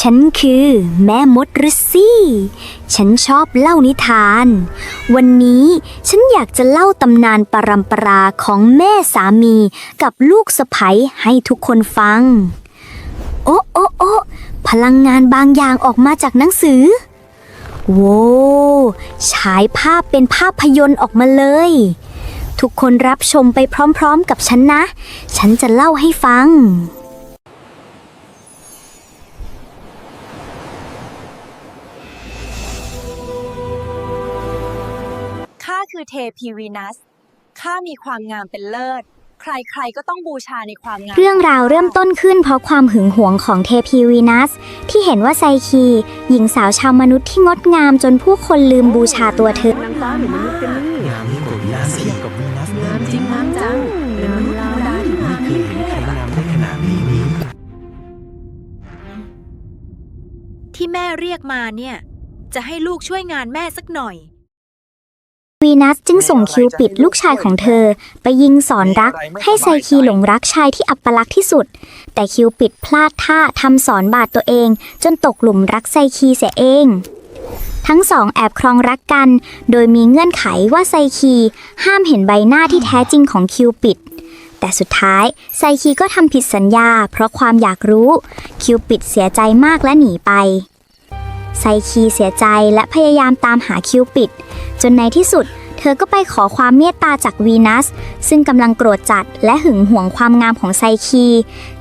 ฉันคือแม่มดริซซี่ ฉันชอบเล่านิทาน วันนี้ฉันอยากจะเล่าตำนานปรำปราของแม่สามีกับลูกสะใภ้ให้ทุกคนฟัง โอ้โอ้โอ้พลังงานบางอย่างออกมาจากหนังสือ โว้ฉายภาพเป็นภาพยนตร์ออกมาเลย ทุกคนรับชมไปพร้อมๆกับฉันนะ ฉันจะเล่าให้ฟัง เทพีวีนัส ข้ามีความงามเป็นเลิศ ใครๆก็ต้องบูชาในความงาม เรื่องราวเริ่มต้นขึ้นเพราะความหึงหวงของเทพีวีนัส ที่เห็นว่าไซคี หญิงสาวชาวมนุษย์ที่งดงามจนผู้คนลืมบูชาตัวเธอนางฟ้าหรือมนุษย์กันนี่งามยิ่งกว่าวีนัสเทียบกับวีนัสงามจริงงามจังเป็นมนุษย์ธรรมดาที่ผ่านเคยเห็นใครงามได้ขนาดนี้นี้ที่แม่เรียกมาเนี่ย จะให้ลูกช่วยงานแม่สักหน่อย วีนัสจึงส่งคิวปิดลูกชายของเธอ ไปยิงสอนรักให้ไซคีหลงรักชายที่อัปลักษณ์ที่สุด แต่คิวปิดพลาดท่าทำสอนบาดตัวเอง จนตกหลุมรักไซคีเสียเอง ทั้งสองแอบครองรักกัน โดยมีเงื่อนไขว่าไซคีห้ามเห็นใบหน้าที่แท้จริงของคิวปิด แต่สุดท้ายไซคีก็ทำผิดสัญญา เพราะความอยากรู้ คิวปิดเสียใจมากและหนีไป ไซคีเสียใจและพยายามตามหาคิวปิด จนในที่สุด เธอก็ไปขอความเมตตาจากวีนัส ซึ่งกำลังโกรธจัดและหึงหวงความงามของไซคี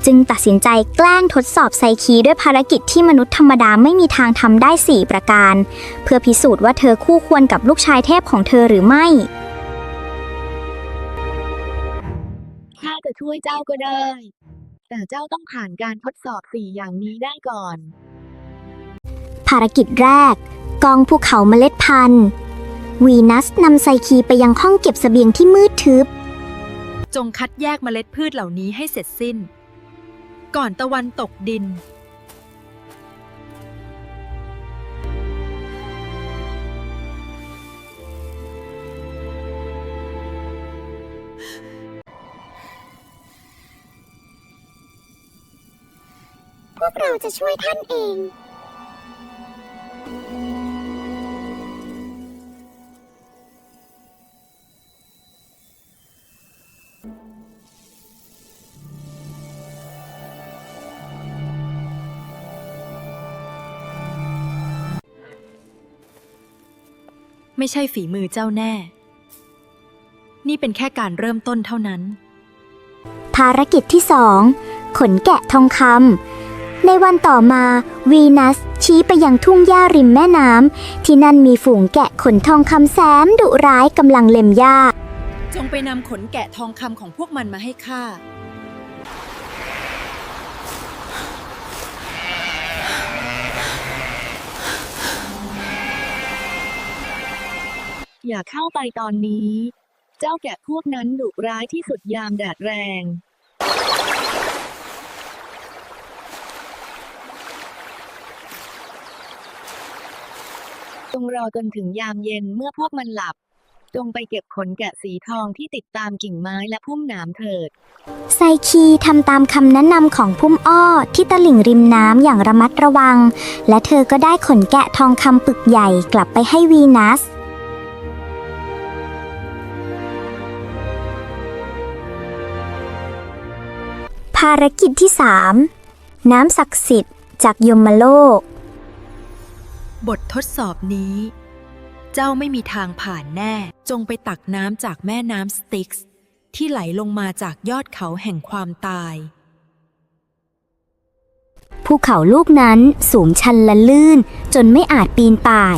จึงตัดสินใจแกล้งทดสอบไซคีด้วยภารกิจที่มนุษย์ธรรมดาไม่มีทางทำได้ 4 ประการ เพื่อพิสูจน์ว่าเธอคู่ควรกับลูกชายเทพของเธอหรือไม่ข้าจะช่วยเจ้าก็ได้ แต่เจ้าต้องผ่านการทดสอบสี่อย่างนี้ได้ก่อนารกิจแรก กองภูเขาเมล็ดพันธุ์วีนัสนำไซคีไปยังห้องเก็บเสบียงที่มืดทึบ จงคัดแยกเมล็ดพืชเหล่านี้ให้เสร็จสิ้น ก่อนตะวันตกดิน พวกเราจะช่วยท่านเอง ไม่ใช่ฝีมือเจ้าแน่ นี่เป็นแค่การเริ่มต้นเท่านั้น ภารกิจที่สองขนแกะทองคำในวันต่อมาวีนัสชี้ไปยังทุ่งหญ้าริมแม่น้ำที่นั่นมีฝูงแกะขนทองคำแสนดุร้ายกำลังเล็มหญ้า จงไปนำขนแกะทองคำของพวกมันมาให้ข้า อย่าเข้าไปตอนนี้ เจ้าแกะพวกนั้นดุร้ายที่สุดยามแดดแรง จงรอจนถึงยามเย็นเมื่อพวกมันหลับ จงไปเก็บขนแกะสีทองที่ติดตามกิ่งไม้และพุ่มหนามเถิด ไซคีทำตามคำแนะนำของพุ่มอ้อที่ตลิ่งริมน้ำอย่างระมัดระวัง และเธอก็ได้ขนแกะทองคำปึกใหญ่กลับไปให้วีนัสารกิจที่ 3 น้ำศักดิ์สิทธิ์จากยมโลก บททดสอบนี้ เจ้าไม่มีทางผ่านแน่ จงไปตักน้ำจากแม่น้ำสติกส์ที่ไหลลงมาจากยอดเขาแห่งความตาย ภูเขาลูกนั้นสูงชันและลื่นจนไม่อาจปีนป่าย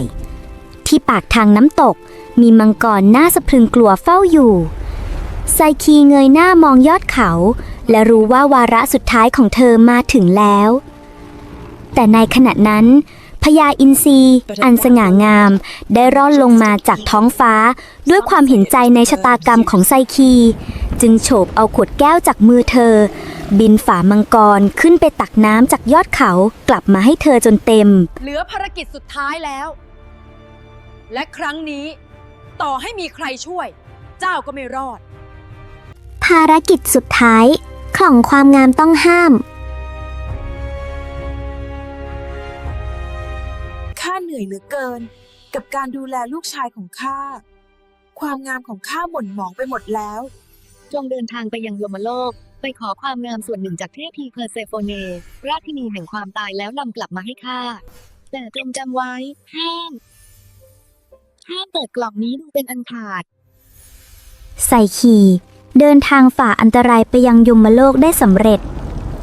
ที่ปากทางน้ำตกมีมังกรน่าสะพรึงกลัวเฝ้าอยู่ไซคีเงยหน้ามองยอดเขา และรู้ว่าวาระสุดท้ายของเธอมาถึงแล้ว แต่ในขณะนั้นพญาอินทรีอันสง่างาม ได้ร่อนลงมาจากท้องฟ้า ด้วยความเห็นใจในชะตากรรมของไซคี จึงโฉบเอาขวดแก้วจากมือเธอ บินฝ่ามังกรขึ้นไปตักน้ำจากยอดเขากลับมาให้เธอจนเต็ม เหลือภารกิจสุดท้ายแล้ว และครั้งนี้ต่อให้มีใครช่วย เจ้าก็ไม่รอด ภารกิจสุดท้าย ของความงามต้องห้าม ข้าเหนื่อยเหลือเกิน กับการดูแลลูกชายของข้า ความงามของข้าหม่นหมองไปหมดแล้ว จงเดินทางไปยังยมโลก ไปขอความงามส่วนหนึ่งจากเทพีเพอร์เซโฟเน ราชินีแห่งความตายแล้วนำกลับมาให้ข้า แต่จงจำไว้ห้ามห้ามเปิดกล่องนี้ดูเป็นอันขาดไซคี เดินทางฝ่าอันตรายไปยังยมโลกได้สำเร็จ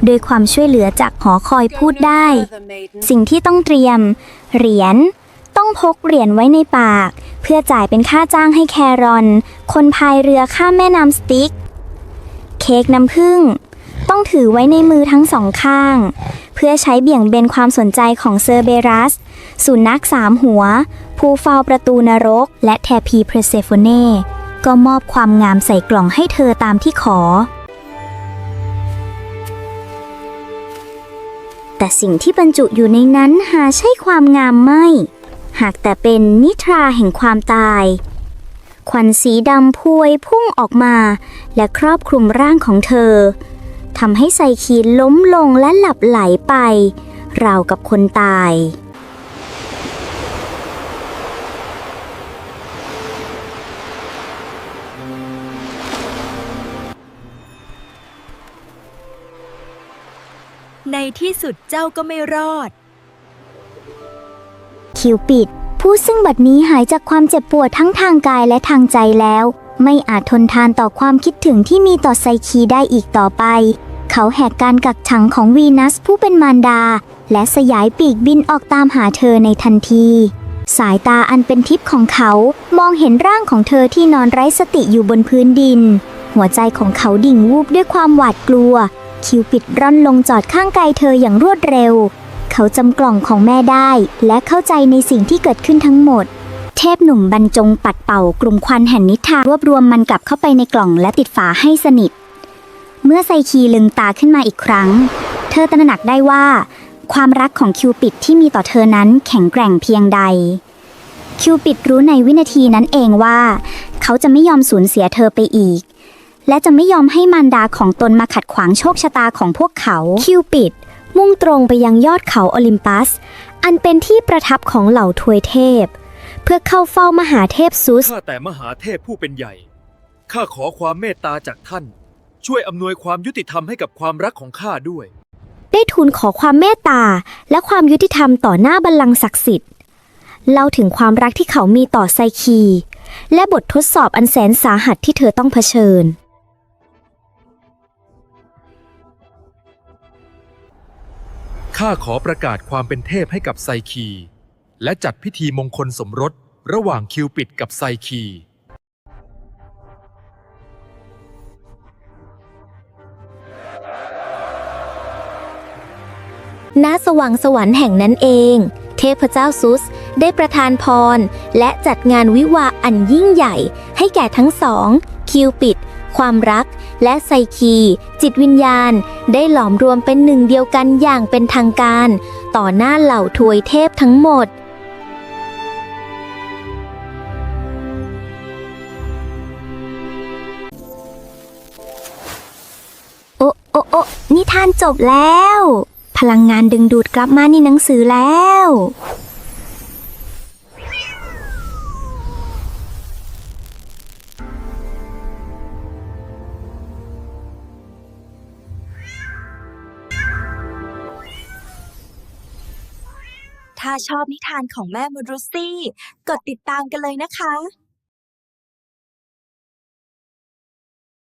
โดยความช่วยเหลือจากหอคอยพูดได้ สิ่งที่ต้องเตรียม เหรียญต้องพกเหรียญไว้ในปาก เพื่อจ่ายเป็นค่าจ้างให้แครอน คนพายเรือข้ามแม่น้ำสติก เค้กน้ำผึ้งต้องถือไว้ในมือทั้งสองข้าง เพื่อใช้เบี่ยงเบนความสนใจของเซอร์เบรัส สุนัขสามหัว ผู้เฝ้าประตูนรก และแทพีเพรเซโฟเน่ ก็มอบความงามใส่กล่องให้เธอตามที่ขอ แต่สิ่งที่บรรจุอยู่ในนั้นหาใช่ความงามไม่ หากแต่เป็นนิทราแห่งความตาย ควันสีดำพวยพุ่งออกมา และครอบคลุมร่างของเธอทำให้ไซคีล้มลงและหลับไหลไป ราวกับคนตาย ในที่สุดเจ้าก็ไม่รอด คิวปิด ผู้ซึ่งบัดนี้หายจากความเจ็บปวดทั้งทางกายและทางใจแล้ว ไม่อาจทนทานต่อความคิดถึงที่มีต่อไซคีได้อีกต่อไป เขาแหกการกักขังของวีนัสผู้เป็นมารดา และสยายปีกบินออกตามหาเธอในทันที สายตาอันเป็นทิพย์ของเขามองเห็นร่างของเธอที่นอนไร้สติอยู่บนพื้นดิน หัวใจของเขาดิ่งวูบด้วยความหวาดกลัว คิวปิดร่อนลงจอดข้างกายเธออย่างรวดเร็ว เขาจำกล่องของแม่ได้ และเข้าใจในสิ่งที่เกิดขึ้นทั้งหมด เทพหนุ่มบรรจงปัดเป่ากลุ่มควันแห่งนิทารวบรวมมันกลับเข้าไปในกล่องและติดฝาให้สนิท เมื่อไซคีลืมตาขึ้นมาอีกครั้ง เธอตระหนักได้ว่า ความรักของคิวปิดที่มีต่อเธอนั้นแข็งแกร่งเพียงใดคิวปิดรู้ในวินาทีนั้นเองว่า เขาจะไม่ยอมสูญเสียเธอไปอีก และจะไม่ยอมให้มารดาของตนมาขัดขวางโชคชะตาของพวกเขาคิวปิด มุ่งตรงไปยังยอดเขาโอลิมปัส อันเป็นที่ประทับของเหล่าทวยเทพ เพื่อเข้าเฝ้ามหาเทพซุส ข้าแต่มหาเทพผู้เป็นใหญ่ ข้าขอความเมตตาจากท่าน ช่วยอำนวยความยุติธรรมให้กับความรักของข้าด้วย ได้ทูลขอความเมตตาและความยุติธรรมต่อหน้าบัลลังก์ศักดิ์สิทธิ์เล่าถึงความรักที่เขามีต่อไซคี และบททดสอบอันแสนสาหัสที่เธอต้องเผชิญ ข้าขอประกาศความเป็นเทพให้กับไซคี และจัดพิธีมงคลสมรสระหว่างคิวปิดกับไซคี ณสว่างสวรรค์แห่งนั้นเอง เทพเจ้าซุสได้ประทานพร และจัดงานวิวาอันยิ่งใหญ่ ให้แก่ทั้งสอง คิวปิด ความรัก และไซคี จิตวิญญาณ ได้หลอมรวมเป็นหนึ่งเดียวกันอย่างเป็นทางการ ต่อหน้าเหล่าทวยเทพทั้งหมดโอ้โอ้โอ้นิทานจบแล้ว พลังงานดึงดูดกลับมาในหนังสือแล้ว ถ้าชอบนิทานของแม่มดรุซี่ กดติดตามกันเลยนะคะ